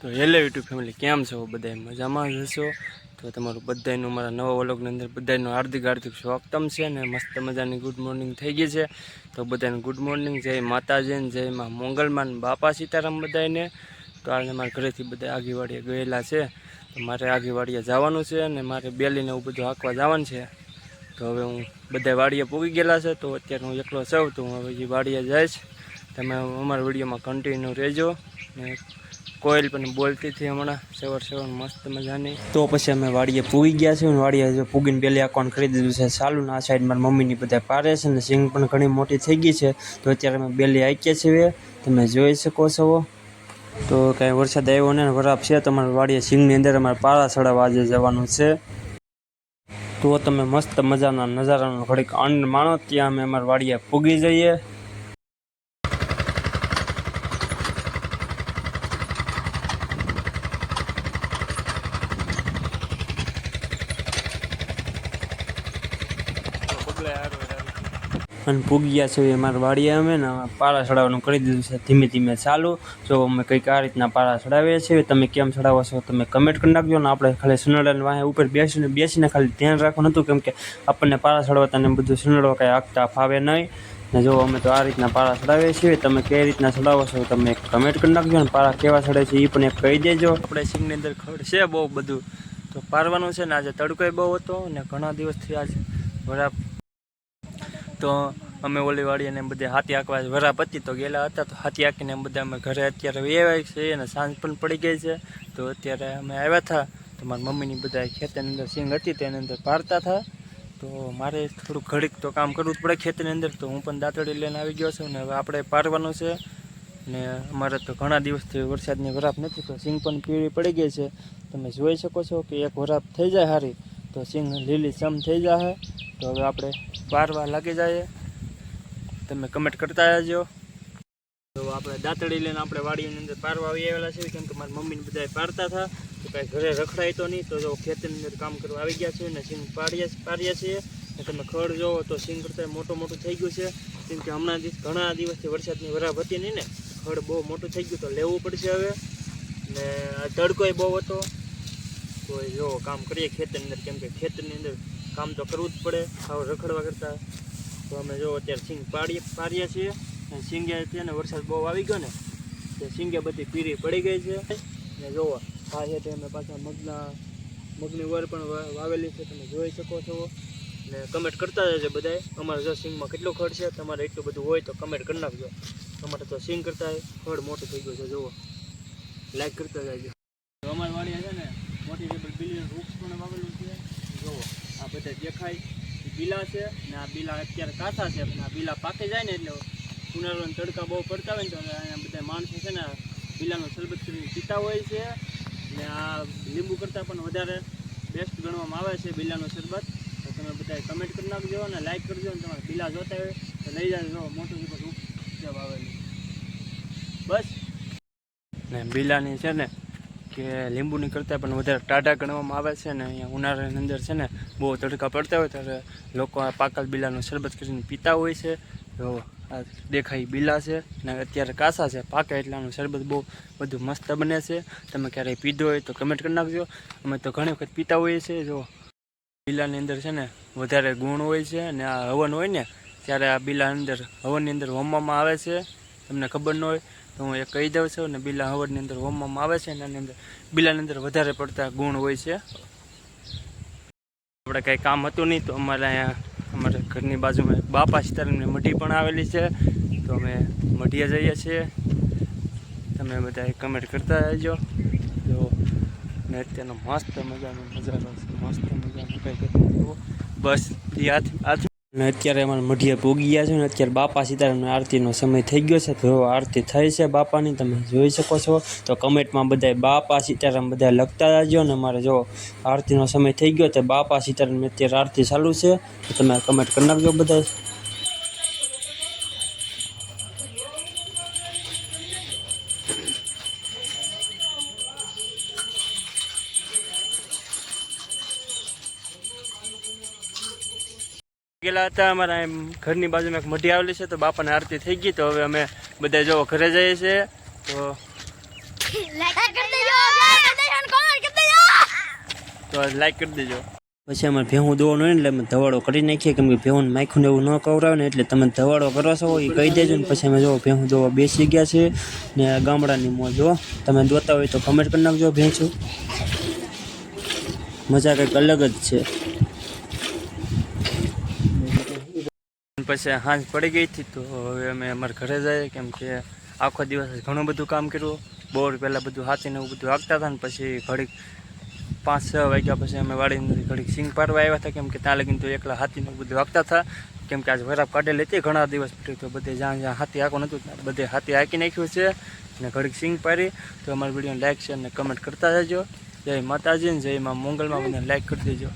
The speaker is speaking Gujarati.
તો હેલો યુટ્યુબ ફેમિલી, કેમ છો બધા મજામાં જ હશો? તો તમારું બધાનું મારા નવા વલોગની અંદર બધાનું હાર્દિક હાર્દિક સ્વાગતમ છે ને મસ્ત મજાની ગુડ મોર્નિંગ થઈ ગઈ છે. તો બધાને ગુડ મોર્નિંગ જય માતાજીને, જય માં મોંગલમાન બાપા સીતારામ બધાને તો આજે મારા ઘરેથી બધા આગીવાડીએ ગયેલા છે. તો મારે આગીવાડીએ જવાનું છે અને મારે બેલીને એવું બધું હાંકવા જવાનું છે. તો હવે હું બધા વાડીએ પૂગી ગયેલા છે, તો અત્યારે હું એકલો સૌ, તો હું હવે વાડીએ જઈશ. તમે અમારા વિડીયોમાં કન્ટિન્યુ રહેજો ને કોયલ પણ બોલતી હતી હમણાં, સવાર સવાર મસ્ત મજાની. તો પછી અમે વાડીએ પૂગી ગયા છે વાડીએ જો પૂગીને પેલી અકાઉન્ટ ખરીદી દીધું છે ને આ સાઈડ મારી મમ્મીની બધા પારે છે, ને સિંગ પણ ઘણી મોટી થઈ ગઈ છે. તો અત્યારે અમે બેલી આંક્યા છીએ, તમે જોઈ શકો છો. તો કાંઈ વરસાદ આવ્યો ને વરાપ છે તમારા વાડીએ સિંગની અંદર અમારે પારા ચડાવવા આજે જવાનું છે. તો તમે મસ્ત મજાના નજારાનો ઘડીક આનંદ માણો, ત્યાં અમે અમારા વાડીએ પૂગી જઈએ. અને પૂગ્યા ગયા છે અમારા વાડીએ અમે ને પારા ચડાવવાનું કરી દીધું છે. ધીમે ધીમે ચાલુ. જો અમે કંઈક આ રીતના પારા ચડાવીએ છીએ, તમે કેમ ચડાવો છો તમે કમેન્ટ કરી નાખજો ને આપણે ખાલી સુનડાને વાહે ઉપર બેસીને બેસીને ખાલી ધ્યાન રાખવાનું હતું કેમ કે આપણને પારા ચડાવતા ને બધું સુનડવા કાંઈ આગતા ફાવે નહીં. ને જો અમે તો આ રીતના પારા ચડાવીએ છીએ, તમે કઈ રીતના ચડાવો છો તમે કમેન્ટ કરી નાખજો ને પારા કેવા ચડે છે એ પણ એક કહી દેજો. આપણે સિંગની અંદર ખડ છે બહુ બધું. તો પારવાનું છે ને આજે તડકોય બહુ હતો ને ઘણા દિવસથી આજે વરાપ તો અમે ઓલી અને બધે હાથી આંકવા વરા હતી તો ગયેલા હતા, તો હાથી આંકીને બધા અમે ઘરે અત્યારે આવ્યા છે અને સાંજ પણ પડી ગઈ છે. તો અત્યારે અમે આવ્યા હતા તો મારી મમ્મીની બધા ખેતરની અંદર સિંગ હતી તેની અંદર પાડતા હતા તો મારે થોડુંક ઘડીક તો કામ કરવું જ પડે ખેતરની અંદર, તો હું પણ દાંતડી લઈને આવી ગયો છું ને હવે આપણે પારવાનું છે. ને અમારે તો ઘણા દિવસથી વરસાદની વરાપ નથી, તો સિંગ પણ પીળી પડી ગઈ છે. તમે જોઈ શકો છો કે એક વરાપ થઈ જાય સારી તો સિંગ લીલી સમ થઈ જાય તો હવે આપણે પારવા લાગી જાય. તમે કમેન્ટ કરતા રહેજો. તો આપણે દાંતડી લઈને આપણે વાડીની અંદર પારવા આવી આવેલા છે કેમ કે મારી મમ્મીને બધા પારતા હતા. તો કાંઈ ઘરે રખડાય તો નહીં, તો જો ખેતરની અંદર કામ કરવા આવી ગયા છે ને સિંગ પાડ્યા પાડ્યા છીએ. ને તમે ખડ જોવો તો સિંગ કરતાં મોટું મોટું થઈ ગયું છે. કેમ કે હમણાં દિવસ, ઘણા દિવસથી વરસાદની વરાબ હતી નહીં ને, ખડ બહુ મોટું થઈ ગયું તો લેવું પડશે હવે. ને તડકોય બહુ હતો. તો જો કામ કરીએ ખેતરની અંદર, કેમ કે ખેતરની અંદર કામ તો કરવું જ પડે. ખાવ રખડવા કરતાં તો અમે જો અત્યારે સિંગ પાડીએ પાડીએ છીએ. અને સિંગે છે વરસાદ બહુ આવી ગયો ને, તે સિંગે બધી પીરી પડી ગઈ છે. ને જોવો, આ છે તે અમે પાછા મગના મગની વર પણ વાવેલી છે, તમે જોઈ શકો છો. ને કમેન્ટ કરતા જજો બધાય. અમારે જો સિંગમાં કેટલું ખડ છે, તમારે એટલું બધું હોય તો કમેન્ટ કરી નાખજો. અમારે તો સિંગ કરતા ખડ મોટું થઈ ગયો છે જુઓ લાઈક કરતા જજો અમારી વાડી છે ને, મોટી ટેબલ બિલિયન વૃક્ષ પણ વાવેલું છે બધા દેખાય. બીલા છે ને આ બીલા અત્યારે કાચા છે, પણ આ બીલા પાકી જાય ને એટલે ઉનાળાના તડકા બહુ પડતા હોય ને તો અહીંયા બધા માણસો છે ને બીલાનો શરબત કરીને પીતા હોય છે. ને આ લીંબુ કરતાં પણ વધારે બેસ્ટ ગણવામાં આવે છે બીલાનો શરબત. તો તમે બધા કમેન્ટ કરી નાખજો અને લાઇક કરજો અને તમારે બીલા જોતા હોય તો લઈ જાજો. મોટું વૃક્ષ છે વાવેલું બસ. ને બીલાની છે ને કે લીંબુની કરતાં પણ વધારે ટાઢા ગણવામાં આવે છે ને અહીંયા ઉનાળાની અંદર છે ને બહુ તડકા પડતા હોય ત્યારે લોકો આ પાકલ બીલાનું શરબત કરીને પીતા હોય છે. તો આ દેખાય બીલા છે ને અત્યારે કાસા છે. પાકે એટલાનું શરબત બહુ બધું મસ્ત બને છે. તમે ક્યારેય પીધો હોય તો કમેન્ટ કરી નાખજો. અમે તો ઘણી વખત પીતા હોઈએ છીએ. જો બીલાની અંદર છે ને વધારે ગુણ હોય છે અને આ હવન હોય ને ત્યારે આ બીલાની અંદર હવનની અંદર હોમવામાં આવે છે. તમને ખબર ન હોય તો હું એ કહી દઉં છું ને બીલા હવડની અંદર હોમવામાં આવે છે એની અંદર બીલાની અંદર વધારે પડતા ગુણ હોય છે. આપણે કંઈ કામ હતું નહીં તો અમારે અહીંયા, અમારે ઘરની બાજુમાં બાપા સીતારામની મઢી પણ આવેલી છે. તો અમે મઢીએ જઈએ છીએ. તમે બધા કમેન્ટ કરતા રહેજો. તો ને અત્યારનો મસ્ત મજાનો નજારો મસ્ત મજાનો કંઈક બસ હાથ હાથ ને અત્યારે અમારે મઢીએ પોગી ગયા છે ને અત્યારે બાપા સીતારામની આરતીનો સમય થઈ ગયો છે. તો આરતી થઈ છે બાપાની, તમે જોઈ શકો છો. તો કમેન્ટમાં બધાય બાપા સીતારામ બધા લખતા જાજો ને અમારે જો આરતીનો સમય થઈ ગયો તો બાપા સીતારામની અત્યારે આરતી ચાલુ છે. તો તમે કમેન્ટ કરી નાખજો બધા ગયેલા હતા, અમારા એમ ઘરની બાજુમાં એક મઢી આવેલી છે, તો બાપાને આરતી થઈ ગઈ, તો હવે અમે બધા જો ઘરે જઈએ છીએ. તો તો લાઈક કરી દેજો. પછી અમારે ભેહું દોવાનું હોય ને, એટલે અમે ધવાડો કરી નાખીએ, કેમ કે ભેહું માખું એવું ન કવરાવે ને, એટલે તમે ધવાડો કરો છો, એ કહી દેજો ને, પછી અમે જો ભેહું દોવા બેસી ગયા છે, ને ગામડાની મોં જો તમે દોતા હોય તો કમેન્ટ કરી નાખજો, ભેંસું. મજા કંઈક અલગ જ છે. પછી સાંજ પડી ગઈ હતી તો હવે અમે અમારા ઘરે જઈએ, કેમ કે આખો દિવસ ઘણું બધું કામ કર્યું. બોર પહેલાં બધું હાથીને એવું બધું હાંકતા હતા ને પછી ઘડીક પાંચ છ વાગ્યા પછી અમે વાડીમાંથી ઘડીક સિંગ પાડવા આવ્યા હતા, કેમ કે ત્યાં લગીને તો એકલા હાથીને એવું બધું હાંકતા હતા. કેમ કે આજે વરાપ કાઢેલી હતી, ઘણા દિવસ પછી તો બધે જ્યાં જ્યાં હાથી હાંકો નહોતું બધે હાથી હાંકી નાખ્યું છે અને ઘડીક સિંગ પાડી. તો અમારી વિડીયોને લાઇક છે અને કમેન્ટ કરતા જજો જય માતાજી જય માં મંગલમાં, બધાને લાઇક કરી દેજો.